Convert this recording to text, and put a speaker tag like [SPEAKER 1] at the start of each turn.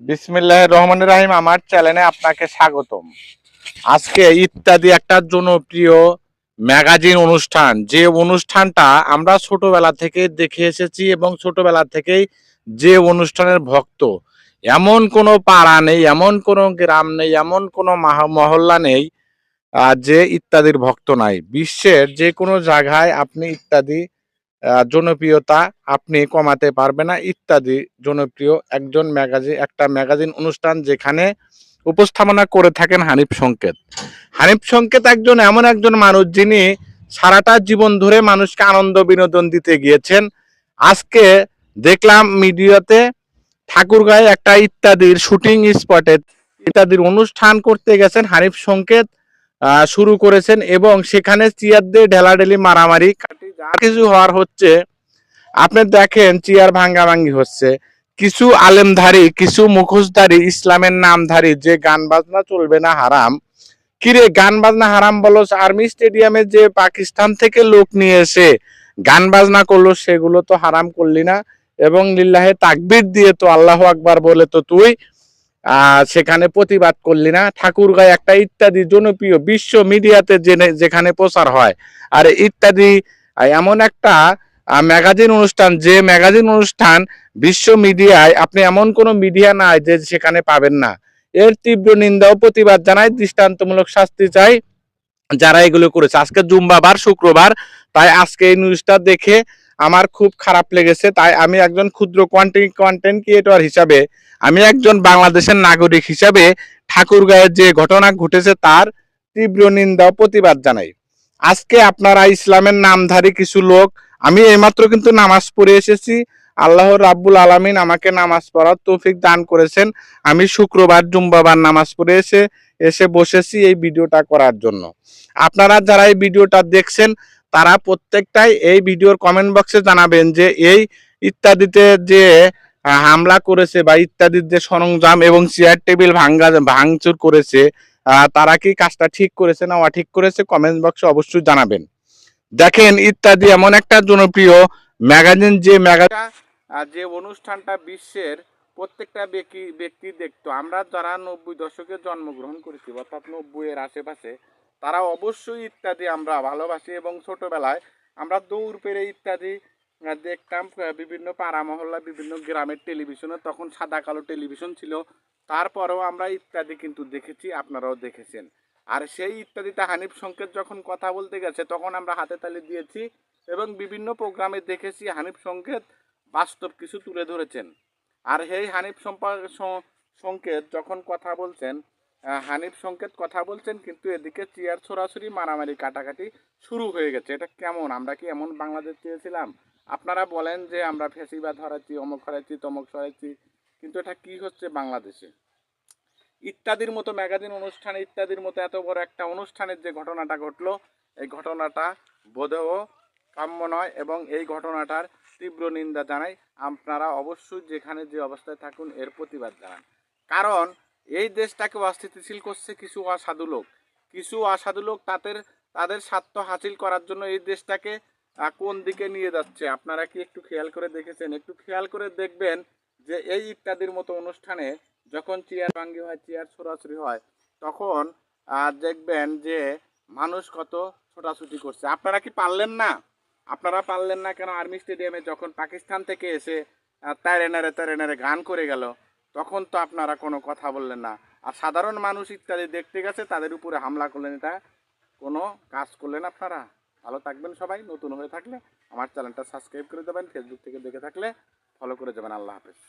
[SPEAKER 1] বিসমিল্লাহ রহমান রাহিম, আমার চ্যানেলে আপনাকে স্বাগতম। আজকে ইত্যাদি একটা জনপ্রিয় ম্যাগাজিন অনুষ্ঠান, যে অনুষ্ঠানটা আমরা ছোটবেলা থেকে দেখে এসেছি এবং ছোটবেলা থেকেই যে অনুষ্ঠানের ভক্ত, এমন কোনো পাড়া নেই, এমন কোনো গ্রাম নেই, এমন কোনো মাহ- মহল্লা নেই যে ইত্যাদির ভক্ত নাই। বিশ্বের যে কোনো জায়গায় আপনি ইত্যাদি জনপ্রিয়তা আপনি কমাতে পারবে না, ইত্যাদি। জনপ্রিয় একজন ম্যাগাজিন একটা ম্যাগাজিন অনুষ্ঠান যেখানে উপস্থাপনা করে থাকেন হানিফ সংকেত। হানিফ সংকেত একজন, এমন একজন মানুষ যিনি সারাটা জীবন ধরে মানুষকে আনন্দ বিনোদন দিতে গিয়েছেন। আজকে দেখলাম মিডিয়াতে ঠাকুরগাঁয়ে একটা ইত্যাদির শুটিং স্পটে ইত্যাদির অনুষ্ঠান করতে গেছেন হানিফ সংকেত। শুরু করেছেন এবং সেখানে চেয়ার দিয়ে ঢেলাঢেলি, মারামারি যা কিছু হওয়ার হচ্ছে। আপনি দেখেন চেয়ার ভাঙ্গাভাঙ্গি হচ্ছে। কিছু আলেমধারী, কিছু মুখোশধারী, ইসলামের নামধারী, যে গান বাজনা চলবে না হারাম। কিরে গান বাজনা হারাম বলো আর্মি স্টেডিয়ামে যে পাকিস্তান থেকে লোক নিয়ে এসে গান বাজনা করল, সেগুলো তো হারাম করলি না। এবং লিল্লাহে তাকবির দিয়ে তো আল্লাহ আকবার বলে তো তুই সেখানে প্রতিবাদ করলি না। ঠাকুরগাঁয় একটা ইত্যাদি জনপ্রিয় বিশ্ব মিডিয়াতে যেখানে প্রচার হয়। আর ইত্যাদি এমন একটা ম্যাগাজিন অনুষ্ঠান, যে ম্যাগাজিন অনুষ্ঠান বিশ্ব মিডিয়ায়, আপনি এমন কোনো মিডিয়া নাই যে সেখানে পাবেন না। এর তীব্র নিন্দা ও প্রতিবাদ জানাই, দৃষ্টান্তমূলক শাস্তি চাই যারা এগুলো করেছে। আজকে জুম্বাবার শুক্রবার, তাই আজকে এই নিউজটা দেখে আমার খুব খারাপ লেগেছে, তাই আমি একজন ক্ষুদ্র কন্টেন্ট কন্টেন্ট ক্রিয়েটর হিসাবে, আমি একজন বাংলাদেশের নাগরিক হিসাবে ঠাকুরগাঁয়ের যে ঘটনা ঘটেছে তার তীব্র নিন্দা প্রতিবাদ জানাই। আজকে আপনারা ইসলামের নামধারী কিছু লোক, আমি এইমাত্র কিন্তু নামাজ পড়ে এসেছি, আল্লাহ রাব্বুল আলামিন আমাকে নামাজ পড়ার তৌফিক দান করেছেন, আমি শুক্রবার জুম্বাবার নামাজ পড়ে এসে এসে বসেছি এই ভিডিওটা করার জন্য। আপনারা যারা এই ভিডিওটা দেখছেন তারা প্রত্যেকটাই এই ভিডিওর কমেন্ট বক্সে জানাবেন যে এই ইত্যাদিতে যে হামলা করেছে বা ইত্যাদির যে সরঞ্জাম এবং চেয়ার টেবিল ভাঙ্গা, ভাঙচুর করেছে তারা কি কাজটা ঠিক করেছে না অঠিক করেছে কমেন্ট বক্সে অবশ্যই জানাবেন। দেখেন ইত্যাদি এমন একটা জনপ্রিয় ম্যাগাজিন যে ম্যাগাজিন যে অনুষ্ঠানটা বিশ্বের প্রত্যেকটা ব্যক্তি ব্যক্তি দেখতো। আমরা যারা নব্বই দশকে জন্মগ্রহণ করেছি, অর্থাৎ নব্বই এর আশেপাশে তারা অবশ্যই ইত্যাদি আমরা ভালোবাসি এবং ছোটবেলায় আমরা দৌড় পেরে ইত্যাদি দেখতাম বিভিন্ন পাড়া মহল্লা, বিভিন্ন গ্রামের টেলিভিশনে তখন সাদা কালো টেলিভিশন ছিল। তারপরেও আমরা ইত্যাদি কিন্তু দেখেছি, আপনারাও দেখেছেন। আর সেই ইত্যাদিতে হানিফ সংকেত যখন কথা বলতে গেছে, তখন আমরা হাতে তালি দিয়েছি এবং বিভিন্ন প্রোগ্রামে দেখেছি হানিফ সংকেত বাস্তব কিছু তুলে ধরেছেন। আর সেই হানিফ সম্পা- সংকেত যখন কথা বলছেন হানিফ সংকেত কথা বলছেন, কিন্তু এদিকে চেয়ার ছোড়াছুরি মারামারি কাটাকাটি শুরু হয়ে গেছে। এটা কেমন? আমরা কি এমন বাংলাদেশ চেয়েছিলাম? আপনারা বলেন যে আমরা ফেসিবাদ হরাচ্ছি, অমুক হরাচ্ছি, তমক হরাচ্ছি, কিন্তু এটা কি হচ্ছে বাংলাদেশে? ইত্যাদির মতো ম্যাগাজিন অনুষ্ঠান, ইত্যাদির মতো এত বড় একটা অনুষ্ঠানের যে ঘটনাটা ঘটলো, এই ঘটনাটা বোধেও কাম্য নয় এবং এই ঘটনাটার তীব্র নিন্দা জানাই। আপনারা অবশ্যই যেখানে যে অবস্থায় থাকুন, এর প্রতিবাদ জানান। কারণ এই দেশটাকে অস্থিতিশীল করছে কিছু অসাধু লোক। কিছু অসাধু লোক তাদের তাদের স্বার্থ হাসিল করার জন্য এই দেশটাকে কোন দিকে নিয়ে যাচ্ছে? আপনারা কি একটু খেয়াল করে দেখেছেন? একটু খেয়াল করে দেখবেন যে এই ইত্যাদির মতো অনুষ্ঠানে যখন চেয়ার ভাঙ্গি হয়, চেয়ার ছোড়াছুড়ি হয়, তখন দেখবেন যে মানুষ কত ছোটাছুটি করছে। আপনারা কি পারলেন না? আপনারা পারলেন না কেন? আর্মি স্টেডিয়ামে যখন পাকিস্তান থেকে এসে তারেনারে তারেনারে গান করে গেল। তখন তো আপনারা কোনো কথা বললেন না। আর সাধারণ মানুষ ইত্যাদি দেখতে গেছে, তাদের উপরে হামলা করলেন, এটা কোনো কাজ করলেন আপনারা? ভালো থাকবেন সবাই, নতুন হয়ে থাকলে আমার চ্যানেলটা সাবস্ক্রাইব করে দেবেন ফেসবুক থেকে দেখে থাকলে ফলো করে যাবেন আল্লাহ হাফেজ।